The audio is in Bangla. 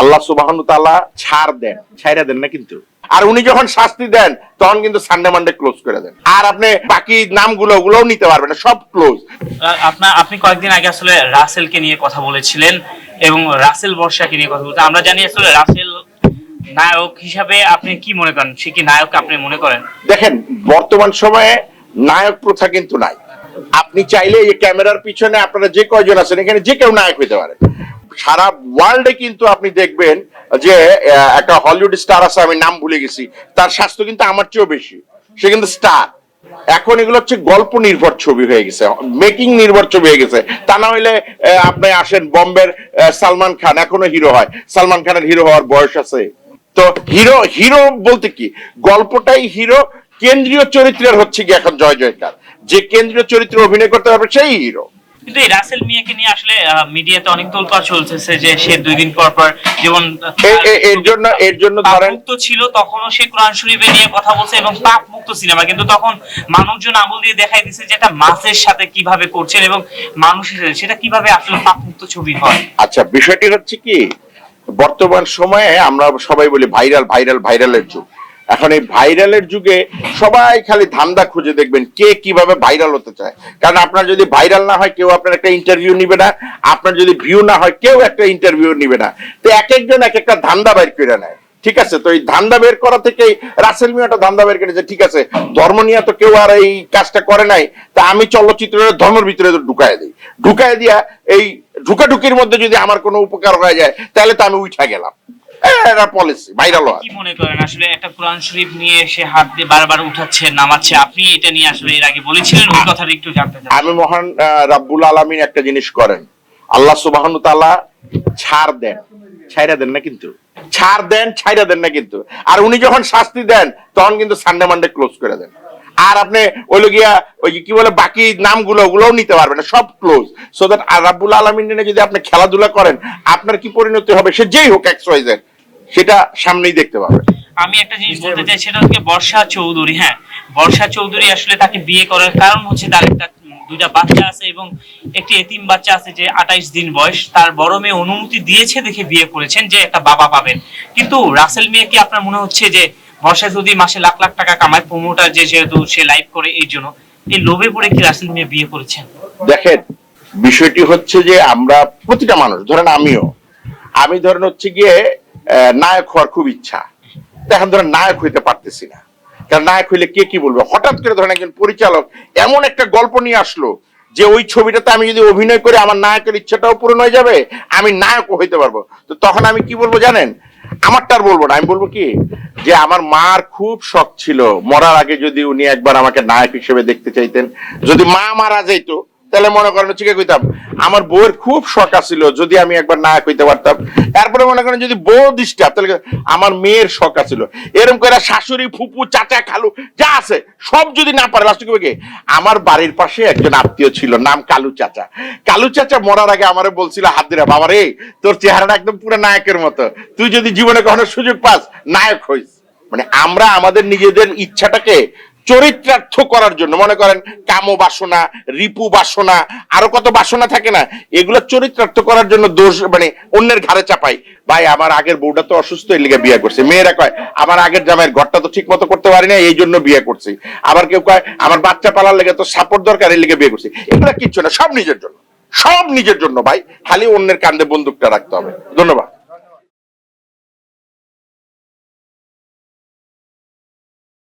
আল্লাহ সুবাহ তাআলা ছাড় দেন ছাইরা দেন না কিন্তু। আর উনি যখন শাস্তি দেন তখন কিন্তু সানডে মানডে ক্লোজ করে দেন। আর আপনি বাকি নামগুলো ওগুলোও নিতে পারবেন না সব ক্লোজ আপনার আপনি কয়েকদিন আগে আসলে রাসেলকে নিয়ে কথা বলেছিলেন এবং রাসেল বর্ষাকে নিয়ে কথা বলতে আমরা জানি আসলে রাসেল নায়ক হিসাবে আপনি কি মনে করেন? সে কি নায়ক আপনি মনে করেন? দেখেন বর্তমান সময়ে নায়ক প্রথা কিন্তু নাই। আপনি চাইলে এই ক্যামেরার পিছনে আপনারা যে কয়জন আছেন এখানে যে কেউ নায়ক হতে পারে। সারা ওয়ার্ল্ডে কিন্তু আপনি দেখবেন যে একটা হলিউড স্টার আছে, আমি নাম ভুলে গেছি। তার স্বাস্থ্য কিন্তু আমার চেয়েও বেশি। সে কিন্তু স্টার এখন এগুলো হচ্ছে গল্প নির্ভর ছবি হয়ে গেছে মেকিং নির্ভর ছবি হয়ে গেছে। তা না হইলে আপনি আসেন বম্বের সালমান খান, এখনও হিরো হয়। সালমান খানের হিরো হওয়ার বয়স আছে। তো হিরো হিরো বলতে কি? গল্পটাই হিরো কেন্দ্রীয় চরিত্রের হচ্ছে কি এখন জয় জয়কার। যে কেন্দ্রীয় চরিত্রে অভিনয় করতে পারবে, সেই হিরো কিন্তু এই রাসেল মিয়াকে নিয়ে আসলে মিডিয়াতে অনেক তোলপাড় চলতেছে যে সে দুই দিন পর পর যেমন এর জন্য এর জন্য ধরেন মুক্ত ছিল তখনও সে কোরআন শরীফে নিয়ে কথা বলছে এবং পাপ মুক্ত সিনেমা। কিন্তু তখন মানুষজন আঙুল দিয়ে দেখাই দিচ্ছে যে এটা মাছের সাথে কীভাবে করছেন এবং মানুষের সাথে সেটা কীভাবে আসলে পাপ মুক্ত ছবি হয়? আচ্ছা বিষয়টি হচ্ছে কি বর্তমান সময়ে আমরা সবাই বলি ভাইরাল ভাইরাল ভাইরালের যুগ। এখন এই ভাইরালের যুগে সবাই খালি ধান্দা খুঁজে দেখবেন কে কীভাবে ভাইরাল হতে চায়। কারণ আপনার যদি ভাইরাল না হয়, কেউ আপনার একটা ইন্টারভিউ নিবে না। আপনার যদি ভিউ না হয়, কেউ একটা ইন্টারভিউ নিবে না। তো এক একজন এক একটা ধান্দা বাইর করে নেয়। ঠিক আছে? তো এই ধান্দা বের করা থেকেই রাসেল মিয়াটা ধান্দা বের করেছে ঠিক আছে, ধর্ম নিয়ে তো কেউ আর এই কাজটা করে নাই। তা আমি চলচ্চিত্রের ধর্মের ভিতরে ঢুকায় দিই। ঢুকায় দিয়া এই ঢুকাঢুকির মধ্যে যদি আমার কোনো উপকার হয়ে যায়, তাহলে তো আমি উঠা গেলাম। এটা পলিসি ভাইরাল হয়। কি মনে করেন আসলে একটা কোরআন শরীফ নিয়ে সে হাত দিয়ে বারবার উঠাচ্ছে নামাচ্ছে আপনি এটা নিয়ে আসলে এর আগে বলেছিলেন ওই কথাটা একটু জানতে চাই। আমি মহান রাব্বুল আলামিন একটা জিনিস করেন। আল্লাহ সুবহান তাআলা ছাড় দেন। ছাইরা দেন না কিন্তু। ছাড় দেন ছাইরা দেন না কিন্তু। আর উনি যখন শাস্তি দেন তখন কিন্তু সানডে মানডে ক্লোজ করে দেন। আর আপনি ওই গিয়া ওই কি বলে বাকি নামগুলো ওগুলোও নিতে পারবেন না সব ক্লোজ সো দ্যাট আর রাব্বুল আলামিন যদি আপনি খেলাধুলা করেন আপনার কি পরিণতি হবে? সে যেই হোক এক্স ওয়াই জেড, সেটা সামনেই দেখতে পাবে। আমি একটা জিনিস বলতে চাই সেটা হচ্ছে বর্ষা চৌধুরী হ্যাঁ। বর্ষা চৌধুরী আসলে তাকে বিয়ে করার কারণ হচ্ছে তার একটা দুইটা বাচ্চা আছে এবং একটি এতিম বাচ্চা আছে যে আঠাইশ দিন বয়স। তার বড় মেয়ে অনুমতি দিয়েছে দেখে বিয়ে করেছেন যে একটা বাবা পাবেন। কিন্তু রাসেল মিয়া কি আপনার মনে হচ্ছে যে বর্ষা যদি মাসে লাখ লাখ টাকা কামায় প্রমোটার যে যেহেতু সে লাইভ করে এই জন্য এই লোভে পড়ে কি রাসেল মিয়া বিয়ে করেছেন? দেখেন বিষয়টি হচ্ছে যে আমরা প্রতিটা মানুষ ধরেন আমিও আমি ধরেন হচ্ছে গিয়ে নায়ক হওয়ার খুব ইচ্ছা। এখন ধরেন নায়ক হইতে পারতেছি না। কারণ নায়ক হইলে কে কি বলবে? হঠাৎ করে ধরেন একজন পরিচালক এমন একটা গল্প নিয়ে আসলো যে ওই ছবিটাতে আমি যদি অভিনয় করে, আমার নায়কের ইচ্ছাটাও পূরণ হয়ে যাবে, আমি নায়কও হইতে পারব। তো তখন আমি কি বলব জানেন? আমারটা আর বলব না। আমি বলব কি? যে আমার মার খুব শখ ছিল। মরার আগে যদি উনি একবার আমাকে নায়ক হিসেবে দেখতে চাইতেন। যদি মা মারা যাইতো তাহলে মনে করেন হচ্ছে কইতাম, আমার বউয়ের খুব শখ আছিল যদি আমি একবার নায়ক হইতে পারতাম। তারপরে মনে করেন যদি বউ ডিস্টার্ব তাহলে আমার মেয়ের শখ আছিল। এরকম করে শাশুড়ি, ফুপু, চাচা, খালু, যা আছে, সব যদি না পারে লাস্ট কি? আমার বাড়ির পাশে একজন আত্মীয় ছিল, নাম কালু চাচা। কালু চাচা মরার আগে আমারে বলছিল, হাত দিরা, বাবা রে, তোর চেহারাটা একদম পুরো নায়কের মতো। তুই যদি জীবনে কখনো সুযোগ পাস, নায়ক হইস। মানে আমরা আমাদের নিজেদের ইচ্ছাটাকে চরিত্রার্থ করার জন্য। মনে করেন কাম বাসনা, রিপু বাসনা, আরও কত বাসনা থাকে না, এগুলো চরিত্রার্থ করার জন্য দোষ মানে অন্যের ঘাড়ে চাপাই। ভাই, আমার আগের বউটা তো অসুস্থ এর লিগে বিয়ে করছে। মেয়েরা কয়, আমার আগের জামাইয়ের ঘরটা তো ঠিক মতো করতে পারি না এই জন্য বিয়ে করছি। আবার কেউ কয়, আমার বাচ্চা পালার লেগে তো সাপোর্ট দরকার এর লিগে বিয়ে করছি। এগুলো কিচ্ছু না, সব নিজের জন্য। সব নিজের জন্য, ভাই। খালি অন্যের কান্দে বন্দুকটা রাখতে হবে। ধন্যবাদ।